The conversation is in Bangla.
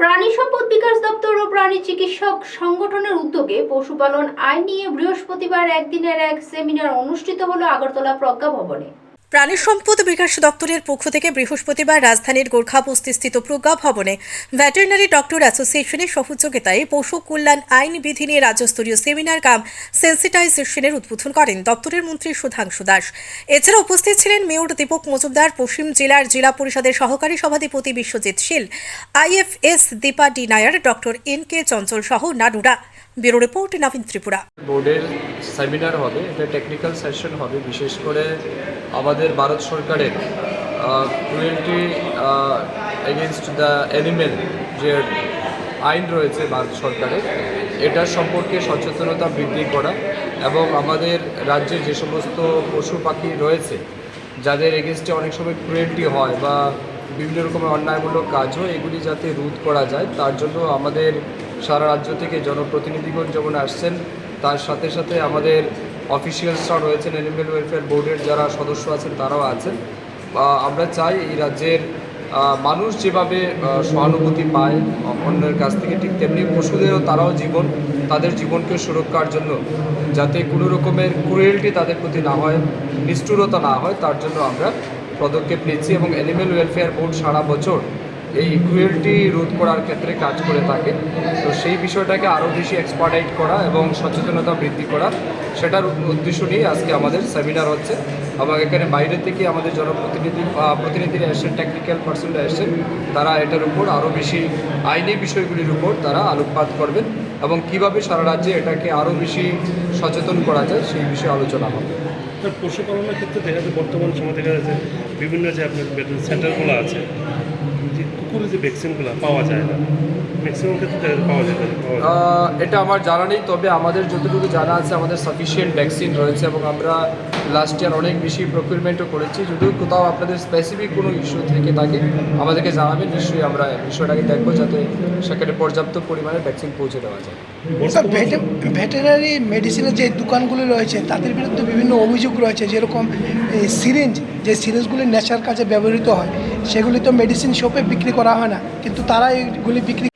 প্রাণী সম্পদ বিকাশ দপ্তর ও প্রাণী চিকিৎসক সংগঠনের উদ্যোগে পশুপালন আইন নিয়ে বৃহস্পতিবার একদিনের এক সেমিনার অনুষ্ঠিত হলো আগরতলা প্রজ্ঞা ভবনে। প্রাণী সম্পদ বিকাশ দপ্তরের পক্ষ থেকে বৃহস্পতিবার রাজধানীর গোর্খাবস্তিস্থিত প্রজ্ঞা ভবনে ভেটেরিনারি ডক্টর অ্যাসোসিয়েশনের সহযোগিতায় পশু কল্যাণ আইন বিধি নিয়ে রাজ্যস্তরীয় সেমিনার কাম সেন্সিটাইজেশনের উদ্বোধন করেন দপ্তরের মন্ত্রী সুধাংশু দাস। এছাড়া উপস্থিত ছিলেন মেয়র দীপক মজুমদার, পশ্চিম জেলার জেলা পরিষদের সহকারী সভাধিপতি Biswajit Shil, IFS Dipa D Nair, doctor N K Chanchal সহ নানুরা। Bureau report, Nabin Tripura. বোর্ডের সেমিনার হবে, এটা টেকনিক্যাল সেশন হবে, বিশেষ করে আমাদের ভারত সরকারের ক্রুয়েলটি এগেনস্ট দ্য অ্যানিমেল যে আইন রয়েছে ভারত সরকারের, এটার সম্পর্কে সচেতনতা বৃদ্ধি করা এবং আমাদের রাজ্যে যে সমস্ত পশু পাখি রয়েছে, যাদের এগেনস্টে অনেক সময় ক্রুয়েলটি হয় বা বিভিন্ন রকমের অন্যায়মূলক কাজ হয় এগুলি যাতে রোধ করা যায়, তার জন্য আমাদের সারা রাজ্য থেকে জনপ্রতিনিধিগণ যেমন আসছেন, তার সাথে সাথে আমাদের অফিসিয়ালসরা রয়েছেন অ্যানিমেল ওয়েলফেয়ার বোর্ডের যারা সদস্য আছেন, তারাও আছেন। আমরা চাই এই রাজ্যের মানুষ যেভাবে সহানুভূতি পায়, অন্যের কাছ থেকে ঠিক তেমনি পশুদেরও তারাও জীবন, তাদের জীবনকে সুরক্ষার জন্য, যাতে কোনো রকমের ক্রুয়েলটি তাদের প্রতি না হয়, নিষ্ঠুরতা না হয়, তার জন্য আমরা পদক্ষেপ নিচ্ছি এবং অ্যানিমেল ওয়েলফেয়ার বোর্ড সারা বছর এই ক্রুয়েলটি রোধ করার ক্ষেত্রে কাজ করে থাকে। তো সেই বিষয়টাকে আরও বেশি এক্সপার্টাইট করা এবং সচেতনতা বৃদ্ধি করা, সেটার উদ্দেশ্য নিয়ে আজকে আমাদের সেমিনার হচ্ছে। এবং এখানে বাইরে থেকে আমাদের জনপ্রতিনিধি প্রতিনিধিরা এসেছেন টেকনিক্যাল পার্সনরা এসেছেন। তারা এটার উপর আরও বেশি আইনি বিষয়গুলির উপর তারা আলোকপাত করবেন এবং কীভাবে সারা রাজ্যে এটাকে আরও বেশি সচেতন করা যায় সেই বিষয়ে আলোচনা হবে। পশুপালনের ক্ষেত্রে দেখা যাচ্ছে বর্তমান সময় দেখা যাচ্ছে বিভিন্ন যে আপনার সেন্টারগুলো আছে যে কুকুরের যে ভ্যাকসিনগুলো পাওয়া যায় না ম্যাক্সিমাম ক্ষেত্রে পাওয়া যায় এটা আমার জানা নেই তবে আমাদের যতটুকু জানা আছে আমাদের সাফিসিয়েন্ট ভ্যাকসিন রয়েছে এবং আমরা লাস্ট ইয়ার অনেক বেশি প্রকিউরমেন্টও করেছি। যদি কোথাও আপনাদের স্পেসিফিক কোনো ইস্যু থেকে থাকে আমাদেরকে জানাবেন নিশ্চয়ই আমরা বিষয়টাকে দেখব যাতে সেখানে পর্যাপ্ত পরিমাণে ভ্যাকসিন পৌঁছে দেওয়া যায়। ভেটেরিনারি মেডিসিনের যে দোকানগুলো রয়েছে তাদের বিরুদ্ধে বিভিন্ন অভিযোগ রয়েছে যেরকম সিরিঞ্জ যে সিরিজগুলি নেশার কাজে ব্যবহৃত হয়, সেগুলি তো মেডিসিন শপে বিক্রি করা হয় না, কিন্তু তারা এইগুলি বিক্রি